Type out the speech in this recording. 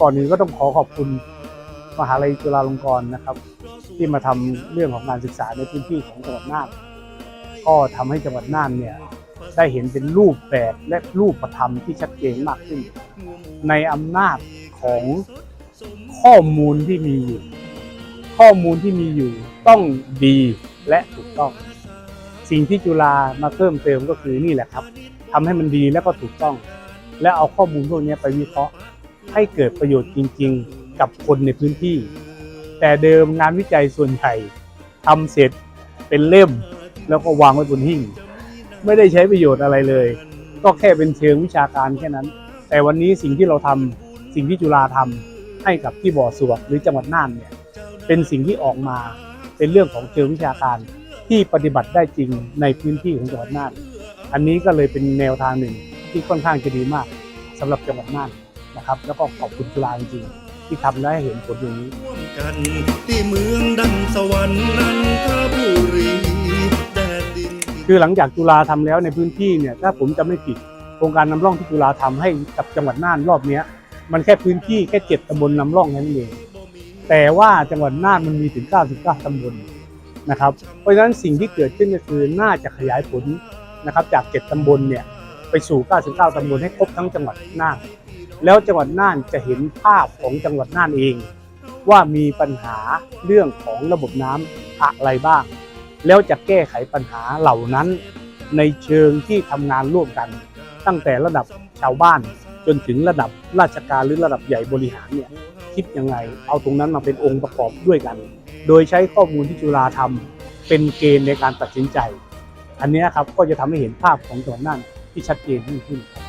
ก่อนอื่นก็ต้องขอขอบคุณมหาลัยจุฬาลงกรณ์นะครับ ที่มาทำเรื่องของการศึกษาในพื้นที่ของจังหวัดน่านก็ทำให้จังหวัดน่านเนี่ยได้เห็นเป็นรูปแบบและรูปประธรรมที่ชัดเจนมากขึ้น ในอำนาจของข้อมูลที่มีอยู่ ข้อมูลที่มีอยู่ต้องดีและถูกต้อง สิ่งที่จุฬามาเพิ่มเติมก็คือนี่แหละครับทำให้มันดีแล้วก็ถูกต้อง และเอาข้อมูลพวกนี้ไปวิเคราะห์ ให้เกิดประโยชน์จริง ๆ กับคนในพื้นที่ แต่เดิมงานวิจัยส่วนใหญ่ทำเสร็จเป็นเล่มแล้วก็วางไว้บนหิ้งไม่ได้ใช้ประโยชน์อะไรเลย ก็แค่เป็นเชิงวิชาการแค่นั้น แต่วันนี้สิ่งที่เราทำสิ่งที่จุฬาทำให้กับที่บ่อสวกหรือจังหวัดน่านเนี่ยเป็นสิ่งที่ออกมาเป็นเรื่องของเชิงวิชาการที่ปฏิบัติได้จริงในพื้นที่ของจังหวัดน่าน อันนี้ก็เลยเป็นแนวทางหนึ่งที่ค่อนข้างจะดีมากสำหรับจังหวัดน่าน นะครับ แล้วก็ขอบคุณจุฬาจริงๆที่ทำและให้เห็นผลอย่างนี้ร่วมกันที่เมืองดังสวรรค์นันทบุรีแดนดินที่คือหลังจากจุฬาทำแล้วในพื้นที่เนี่ยถ้าผมจะไม่ผิดโครงการนำร่องที่จุฬาทำให้กับจังหวัดน่านรอบเนี้ย มันแค่พื้นที่แค่เจ็ดตำบลนำร่องแค่นั้นเองแต่ว่าจังหวัดน่านมันมีถึง 99ตำบลนะครับ เพราะฉะนั้นสิ่งที่เกิดขึ้นก็คือน่าจะขยายผลนะครับจาก 7ตำบลเนี่ยไปสู่ 99ตำบลให้ครบทั้งจังหวัดน่าน แล้วจังหวัดน่านจะเห็นภาพของจังหวัดน่านเอง ว่ามีปัญหาเรื่องของระบบน้ำอะไรบ้าง แล้วจะแก้ไขปัญหาเหล่านั้น ในเชิงที่ทำงานร่วมกัน ตั้งแต่ระดับชาวบ้าน จนถึงระดับราชการหรือระดับใหญ่บริหารเนี่ยคิดยังไง เอาตรงนั้นมาเป็นองค์ประกอบด้วยกัน โดยใช้ข้อมูลที่จุฬาทำเป็นเกณฑ์ในการตัดสินใจ อันนี้ครับก็จะทำให้เห็นภาพของจังหวัดน่านที่ชัดเจนยิ่งขึ้นครับ